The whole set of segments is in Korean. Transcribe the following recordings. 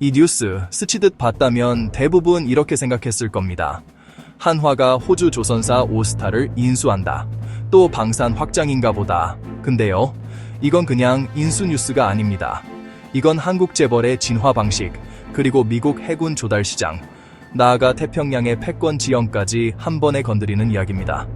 이 뉴스 스치듯 봤다면 대부분 이렇게 생각했을 겁니다. 한화가 호주 조선사 오스타를 인수한다. 또 방산 확장인가 보다. 근데요, 이건 그냥 인수 뉴스가 아닙니다. 이건 한국 재벌의 진화 방식, 그리고 미국 해군 조달 시장, 나아가 태평양의 패권 지형까지 한 번에 건드리는 이야기입니다.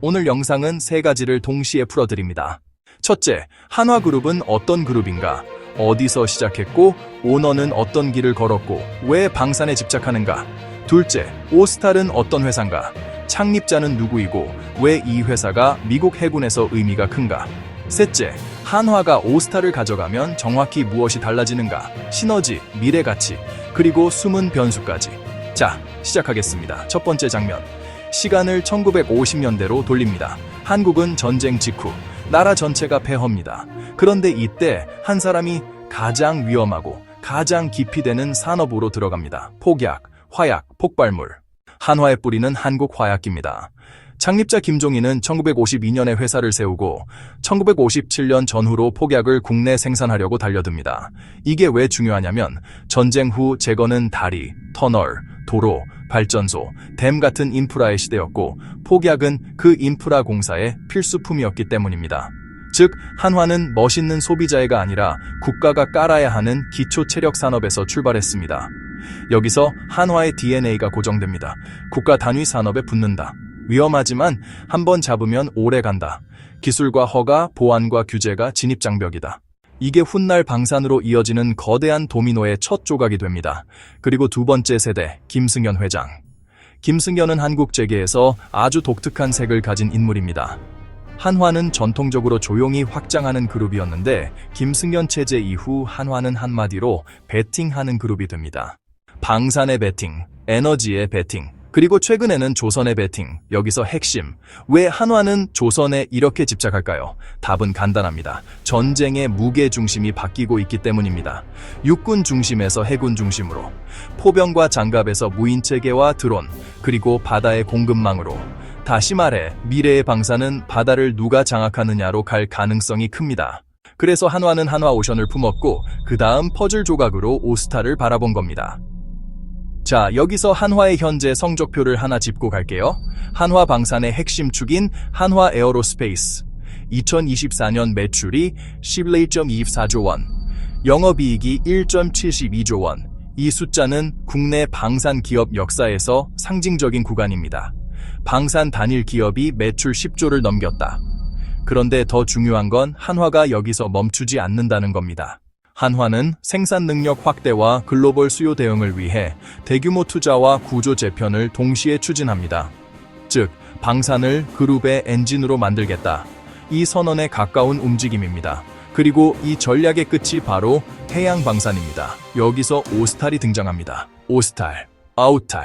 오늘 영상은 세 가지를 동시에 풀어드립니다. 첫째, 한화그룹은 어떤 그룹인가? 어디서 시작했고, 오너는 어떤 길을 걸었고, 왜 방산에 집착하는가? 둘째, 오스탈은 어떤 회사인가? 창립자는 누구이고, 왜 이 회사가 미국 해군에서 의미가 큰가? 셋째, 한화가 오스타를 가져가면 정확히 무엇이 달라지는가? 시너지, 미래 가치, 그리고 숨은 변수까지. 자, 시작하겠습니다. 첫 번째 장면. 시간을 1950년대로 돌립니다. 한국은 전쟁 직후, 나라 전체가 폐허입니다. 그런데 이때 한 사람이 가장 위험하고 가장 깊이 되는 산업으로 들어갑니다. 폭약, 화약, 폭발물. 한화의 뿌리는 한국 화약입니다. 창립자 김종인은 1952년에 회사를 세우고 1957년 전후로 폭약을 국내 생산하려고 달려듭니다. 이게 왜 중요하냐면 전쟁 후 재건은 다리, 터널, 도로, 발전소, 댐 같은 인프라의 시대였고 폭약은 그 인프라 공사의 필수품이었기 때문입니다. 즉 한화는 멋있는 소비자회가 아니라 국가가 깔아야 하는 기초 체력 산업에서 출발했습니다. 여기서 한화의 DNA가 고정됩니다. 국가 단위 산업에 붙는다. 위험하지만 한번 잡으면 오래 간다. 기술과 허가, 보안과 규제가 진입장벽이다. 이게 훗날 방산으로 이어지는 거대한 도미노의 첫 조각이 됩니다. 그리고 두 번째 세대, 김승현 회장. 김승현은 한국 재계에서 아주 독특한 색을 가진 인물입니다. 한화는 전통적으로 조용히 확장하는 그룹이었는데 김승현 체제 이후 한화는 한마디로 베팅하는 그룹이 됩니다. 방산의 베팅, 에너지의 베팅, 그리고 최근에는 조선의 베팅, 여기서 핵심. 왜 한화는 조선에 이렇게 집착할까요? 답은 간단합니다. 전쟁의 무게 중심이 바뀌고 있기 때문입니다. 육군 중심에서 해군 중심으로, 포병과 장갑에서 무인 체계와 드론, 그리고 바다의 공급망으로, 다시 말해 미래의 방사는 바다를 누가 장악하느냐로 갈 가능성이 큽니다. 그래서 한화는 한화 오션을 품었고 그 다음 퍼즐 조각으로 오스타를 바라본 겁니다. 자, 여기서 한화의 현재 성적표를 하나 짚고 갈게요. 한화 방산의 핵심 축인 한화 에어로스페이스. 2024년 매출이 11.24조 원, 영업이익이 1.72조 원. 이 숫자는 국내 방산 기업 역사에서 상징적인 구간입니다. 방산 단일 기업이 매출 10조를 넘겼다. 그런데 더 중요한 건 한화가 여기서 멈추지 않는다는 겁니다. 한화는 생산 능력 확대와 글로벌 수요 대응을 위해 대규모 투자와 구조 재편을 동시에 추진합니다. 즉, 방산을 그룹의 엔진으로 만들겠다. 이 선언에 가까운 움직임입니다. 그리고 이 전략의 끝이 바로 해양 방산입니다. 여기서 오스탈이 등장합니다. 오스탈, 아우탈.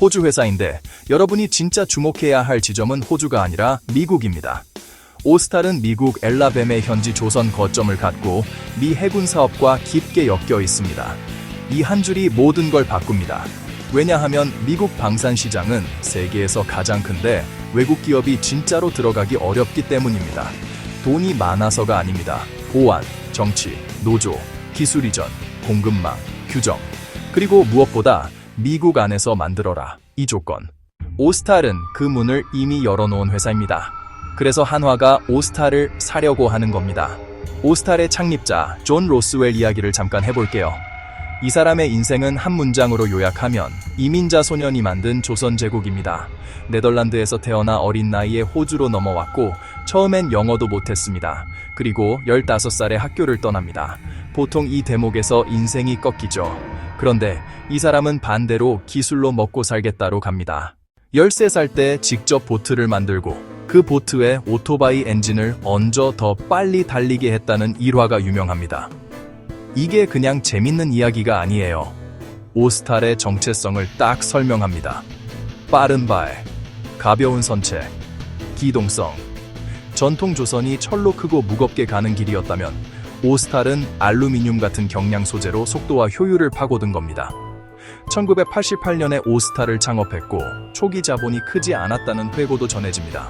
호주 회사인데 여러분이 진짜 주목해야 할 지점은 호주가 아니라 미국입니다. 오스탈은 미국 엘라뱀의 현지 조선 거점을 갖고 미 해군 사업과 깊게 엮여 있습니다. 이 한 줄이 모든 걸 바꿉니다. 왜냐하면 미국 방산 시장은 세계에서 가장 큰데 외국 기업이 진짜로 들어가기 어렵기 때문입니다. 돈이 많아서가 아닙니다. 보안, 정치, 노조, 기술 이전, 공급망, 규정, 그리고 무엇보다 미국 안에서 만들어라. 이 조건. 오스탈은 그 문을 이미 열어놓은 회사입니다. 그래서 한화가 오스탈을 사려고 하는 겁니다. 오스탈의 창립자 존 로스웰 이야기를 잠깐 해볼게요. 이 사람의 인생은 한 문장으로 요약하면 이민자 소년이 만든 조선 제국입니다. 네덜란드에서 태어나 어린 나이에 호주로 넘어왔고 처음엔 영어도 못했습니다. 그리고 15살에 학교를 떠납니다. 보통 이 대목에서 인생이 꺾이죠. 그런데 이 사람은 반대로 기술로 먹고 살겠다로 갑니다. 13살 때 직접 보트를 만들고 그 보트에 오토바이 엔진을 얹어 더 빨리 달리게 했다는 일화가 유명합니다. 이게 그냥 재밌는 이야기가 아니에요. 오스탈의 정체성을 딱 설명합니다. 빠른 발, 가벼운 선체, 기동성. 전통 조선이 철로 크고 무겁게 가는 길이었다면 오스탈은 알루미늄 같은 경량 소재로 속도와 효율을 파고든 겁니다. 1988년에 오스타를 창업했고 초기 자본이 크지 않았다는 회고도 전해집니다.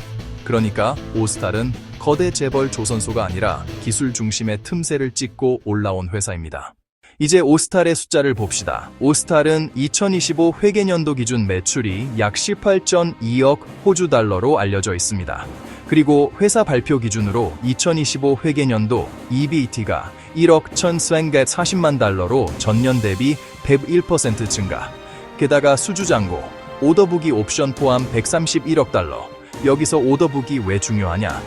그러니까 오스탈은 거대 재벌 조선소가 아니라 기술 중심의 틈새를 찍고 올라온 회사입니다. 이제 오스탈의 숫자를 봅시다. 오스탈은 2025 회계년도 기준 매출이 약 18.2억 호주 달러로 알려져 있습니다. 그리고 회사 발표 기준으로 2025 회계년도 EBIT가 1억 1,140만 달러로 전년 대비 101% 증가. 게다가 수주장고, 오더북이 옵션 포함 131억 달러. 여기서 오더북이 왜 중요하냐?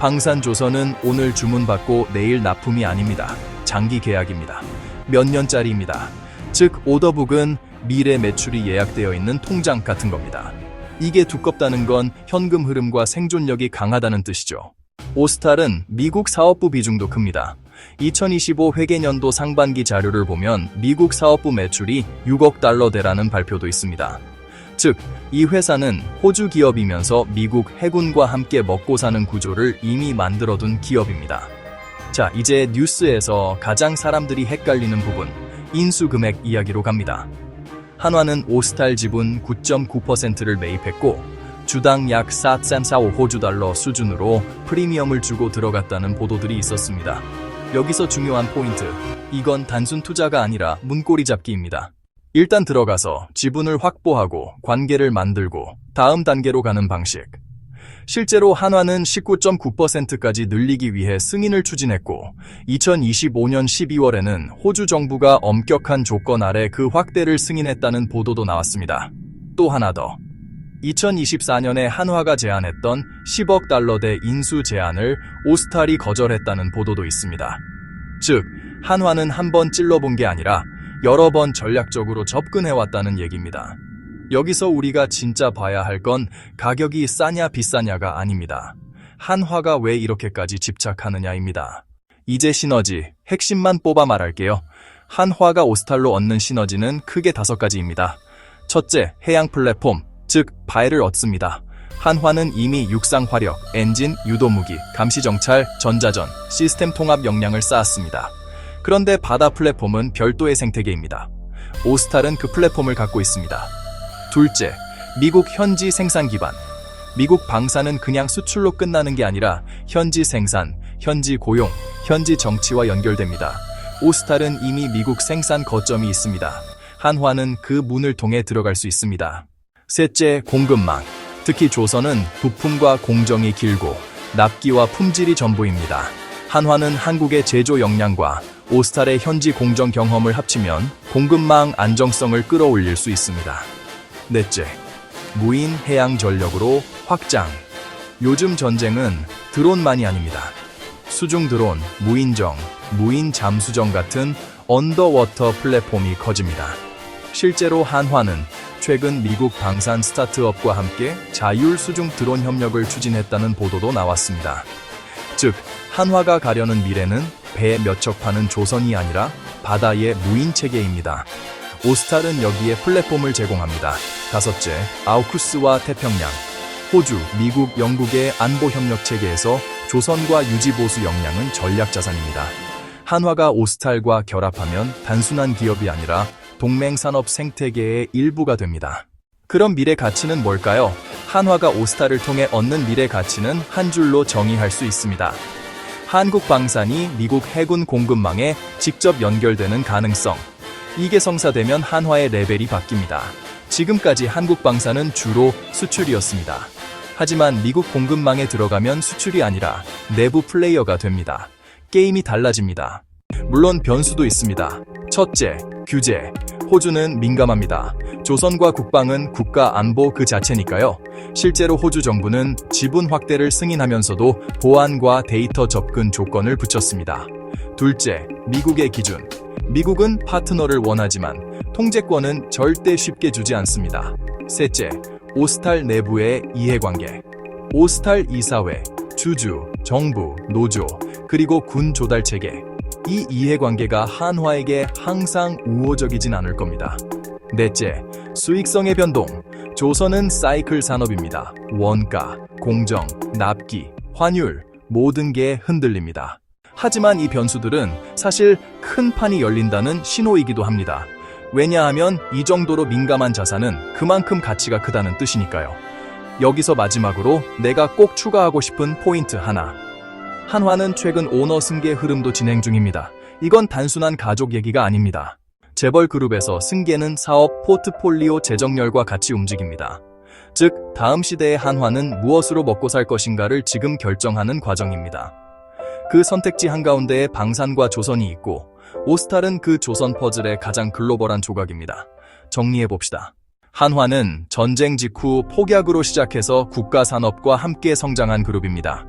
방산조선은 오늘 주문받고 내일 납품이 아닙니다. 장기 계약입니다. 몇 년짜리입니다. 즉, 오더북은 미래 매출이 예약되어 있는 통장 같은 겁니다. 이게 두껍다는 건 현금 흐름과 생존력이 강하다는 뜻이죠. 오스탈은 미국 사업부 비중도 큽니다. 2025 회계년도 상반기 자료를 보면 미국 사업부 매출이 6억 달러대라는 발표도 있습니다. 즉, 이 회사는 호주 기업이면서 미국 해군과 함께 먹고 사는 구조를 이미 만들어둔 기업입니다. 자, 이제 뉴스에서 가장 사람들이 헷갈리는 부분, 인수 금액 이야기로 갑니다. 한화는 오스탈 지분 9.9%를 매입했고 주당 약 4.45 호주 달러 수준으로 프리미엄을 주고 들어갔다는 보도들이 있었습니다. 여기서 중요한 포인트. 이건 단순 투자가 아니라 문고리 잡기입니다. 일단 들어가서 지분을 확보하고 관계를 만들고 다음 단계로 가는 방식. 실제로 한화는 19.9%까지 늘리기 위해 승인을 추진했고 2025년 12월에는 호주 정부가 엄격한 조건 아래 그 확대를 승인했다는 보도도 나왔습니다. 또 하나 더. 2024년에 한화가 제안했던 10억 달러대 인수 제안을 오스탈이 거절했다는 보도도 있습니다. 즉, 한화는 한번 찔러본 게 아니라 여러 번 전략적으로 접근해왔다는 얘기입니다. 여기서 우리가 진짜 봐야 할 건 가격이 싸냐 비싸냐가 아닙니다. 한화가 왜 이렇게까지 집착하느냐입니다. 이제 시너지, 핵심만 뽑아 말할게요. 한화가 오스탈로 얻는 시너지는 크게 다섯 가지입니다. 첫째, 해양 플랫폼, 즉 바이를 얻습니다. 한화는 이미 육상 화력, 엔진, 유도 무기, 감시 정찰, 전자전, 시스템 통합 역량을 쌓았습니다. 그런데 바다 플랫폼은 별도의 생태계입니다. 오스탈은 그 플랫폼을 갖고 있습니다. 둘째, 미국 현지 생산 기반. 미국 방사는 그냥 수출로 끝나는 게 아니라 현지 생산, 현지 고용, 현지 정치와 연결됩니다. 오스탈은 이미 미국 생산 거점이 있습니다. 한화는 그 문을 통해 들어갈 수 있습니다. 셋째, 공급망. 특히 조선은 부품과 공정이 길고 납기와 품질이 전부입니다. 한화는 한국의 제조 역량과 오스탈의 현지 공정 경험을 합치면 공급망 안정성을 끌어올릴 수 있습니다. 넷째, 무인 해양 전력으로 확장. 요즘 전쟁은 드론만이 아닙니다. 수중 드론, 무인정, 무인 잠수정 같은 언더워터 플랫폼이 커집니다. 실제로 한화는 최근 미국 방산 스타트업과 함께 자율 수중 드론 협력을 추진했다는 보도도 나왔습니다. 즉, 한화가 가려는 미래는 배몇척 파는 조선이 아니라 바다의 무인 체계입니다. 오스탈은 여기에 플랫폼을 제공합니다. 다섯째, 아우쿠스와 태평양. 호주, 미국, 영국의 안보 협력 체계에서 조선과 유지보수 역량은 전략 자산입니다. 한화가 오스탈과 결합하면 단순한 기업이 아니라 동맹 산업 생태계의 일부가 됩니다. 그럼 미래 가치는 뭘까요? 한화가 오스타를 통해 얻는 미래 가치는 한 줄로 정의할 수 있습니다. 한국 방산이 미국 해군 공급망에 직접 연결되는 가능성. 이게 성사되면 한화의 레벨이 바뀝니다. 지금까지 한국 방산은 주로 수출이었습니다. 하지만 미국 공급망에 들어가면 수출이 아니라 내부 플레이어가 됩니다. 게임이 달라집니다. 물론 변수도 있습니다. 첫째, 규제. 호주는 민감합니다. 조선과 국방은 국가 안보 그 자체니까요. 실제로 호주 정부는 지분 확대를 승인하면서도 보안과 데이터 접근 조건을 붙였습니다. 둘째, 미국의 기준. 미국은 파트너를 원하지만 통제권은 절대 쉽게 주지 않습니다. 셋째, 오스탈 내부의 이해관계. 오스탈 이사회, 주주, 정부, 노조, 그리고 군 조달 체계. 이 이해관계가 한화에게 항상 우호적이진 않을 겁니다. 넷째, 수익성의 변동. 조선은 사이클 산업입니다. 원가, 공정, 납기, 환율, 모든 게 흔들립니다. 하지만 이 변수들은 사실 큰 판이 열린다는 신호이기도 합니다. 왜냐하면 이 정도로 민감한 자산은 그만큼 가치가 크다는 뜻이니까요. 여기서 마지막으로 내가 꼭 추가하고 싶은 포인트 하나. 한화는 최근 오너 승계 흐름도 진행 중입니다. 이건 단순한 가족 얘기가 아닙니다. 재벌 그룹에서 승계는 사업 포트폴리오 재정렬과 같이 움직입니다. 즉, 다음 시대의 한화는 무엇으로 먹고 살 것인가를 지금 결정하는 과정입니다. 그 선택지 한가운데에 방산과 조선이 있고, 오스탈은 그 조선 퍼즐의 가장 글로벌한 조각입니다. 정리해봅시다. 한화는 전쟁 직후 폭약으로 시작해서 국가 산업과 함께 성장한 그룹입니다.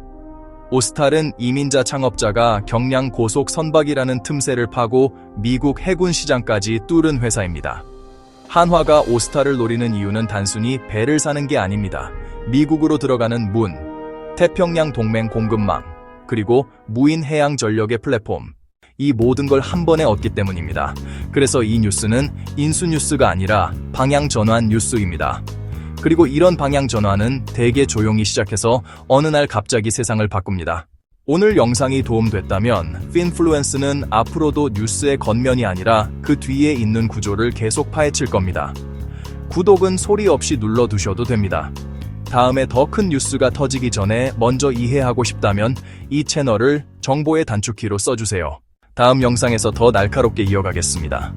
오스탈은 이민자 창업자가 경량 고속 선박이라는 틈새를 파고 미국 해군 시장까지 뚫은 회사입니다. 한화가 오스탈을 노리는 이유는 단순히 배를 사는 게 아닙니다. 미국으로 들어가는 문, 태평양 동맹 공급망, 그리고 무인 해양 전력의 플랫폼. 이 모든 걸 한 번에 얻기 때문입니다. 그래서 이 뉴스는 인수 뉴스가 아니라 방향 전환 뉴스입니다. 그리고 이런 방향 전환은 대개 조용히 시작해서 어느 날 갑자기 세상을 바꿉니다. 오늘 영상이 도움됐다면 핀플루엔스는 앞으로도 뉴스의 겉면이 아니라 그 뒤에 있는 구조를 계속 파헤칠 겁니다. 구독은 소리 없이 눌러두셔도 됩니다. 다음에 더 큰 뉴스가 터지기 전에 먼저 이해하고 싶다면 이 채널을 정보의 단축키로 써주세요. 다음 영상에서 더 날카롭게 이어가겠습니다.